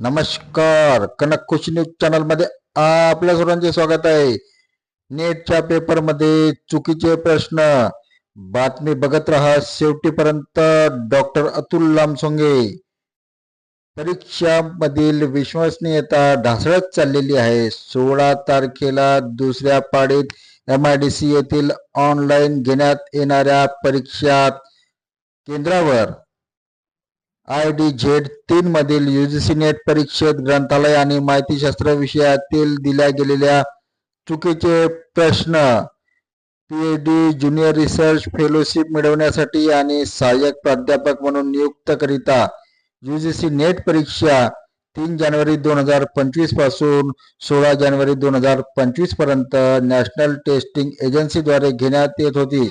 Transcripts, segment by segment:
नमस्कार. कनक खुशी न्यूज चॅनलमध्ये आपल्या सर्वांचे स्वागत आहे. नेटच्या पेपरमध्ये चुकीचे प्रश्न. बातमी बघत राहा. शेवटीपर्यंत डॉक्टर अतुल लामसोंगे. परीक्षामधील विश्वसनीयता ढासळत चाललेली आहे. सोळा तारखेला दुसऱ्या पाडीत एम आय डी सी येथील ऑनलाईन घेण्यात येणाऱ्या परीक्षा केंद्रावर आय डी झेड तीन मधील युजीसी नेट परीक्षेत ग्रंथालय आणि माहितीशास्त्र विषयातील दिल्या गेलेल्या चुकीचे प्रश्न पीएचडी ज्युनियर रिसर्च फेलोशिप मिळवण्यासाठी आणि सहाय्यक प्राध्यापक म्हणून नियुक्त करिता युजीसी नेट परीक्षा तीन जानेवारी दोन हजार पंचवीसपासून सोळा जानेवारी दोन हजार पंचवीसपर्यंत नॅशनल टेस्टिंग एजन्सीद्वारे घेण्यात येत होती.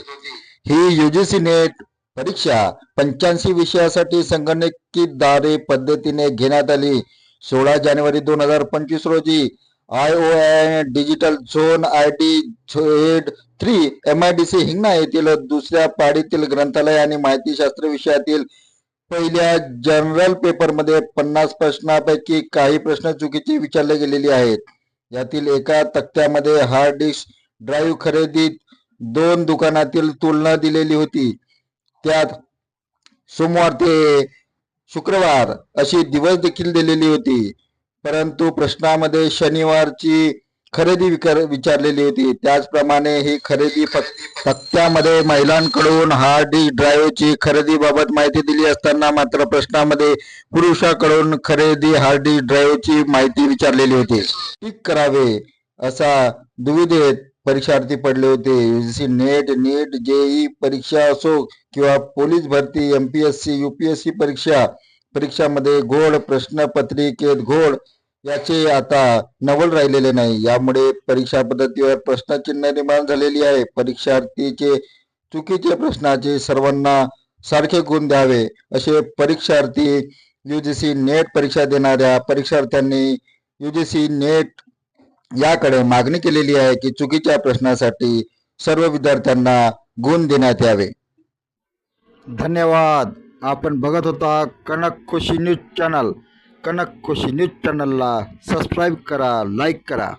ही युजीसी नेट परीक्षा पंच्याऐंशी विषयासाठी संगणकीद्वारे पद्धतीने घेण्यात आली. सोळा जानेवारी दोन हजार पंचवीस रोजी I O I digital zone I D Z three M I D C Hingna येथील दुसऱ्या पाडीतील ग्रंथालय आणि माहितीशास्त्र विषयातील पहिल्या जनरल पेपरमध्ये पन्नास प्रश्नापैकी काही प्रश्न चुकीचे विचारले गेलेले आहेत. यातील एका तक्त्यामध्ये हार्ड डिस्क ड्राईव्ह खरेदीत दोन दुकानातील तुलना दिलेली होती. त्यात सोमवार ते शुक्रवार अशी दिवस देखील दिलेली होती. परंतु प्रश्नामध्ये शनिवारची खरेदी विकर विचारलेली होती. त्याचप्रमाणे ही खरेदी फक्त महिलांकडून हार्ड डिस्क ड्राईव्हची खरेदीबाबत माहिती दिली असताना मात्र प्रश्नामध्ये पुरुषाकडून खरेदी हार्ड डिस्क ड्राईव्हची माहिती विचारलेली होती. ठीक करावे असा दुविधेत परीक्षार्थी पडले होते. युजीसी नेट नीट जेई परीक्षा असो किंवा पोलीस भरती एमपीएससी सी परीक्षा परीक्षामध्ये घोड प्रश्नपत्रिकेत घोड याचे आता नवल राहिलेले नाही. यामुळे परीक्षा पद्धतीवर प्रश्नचिन्ह निर्माण झालेली आहे. परीक्षार्थीचे चुकीचे प्रश्नाचे सर्वांना सारखे गुण द्यावे. असे परीक्षार्थी युजीसी नेट परीक्षा देणाऱ्या परीक्षार्थ्यांनी युजीसी नेट याकडे मागणी केलेली आहे की चुकीच्या प्रश्नासाठी सर्व विद्यार्थ्यांना गुण देण्यात यावे. धन्यवाद. आपण बघत होता Kanak Khushi news channel. Kanak Khushi news चॅनलला सबस्क्राईब करा लाईक करा.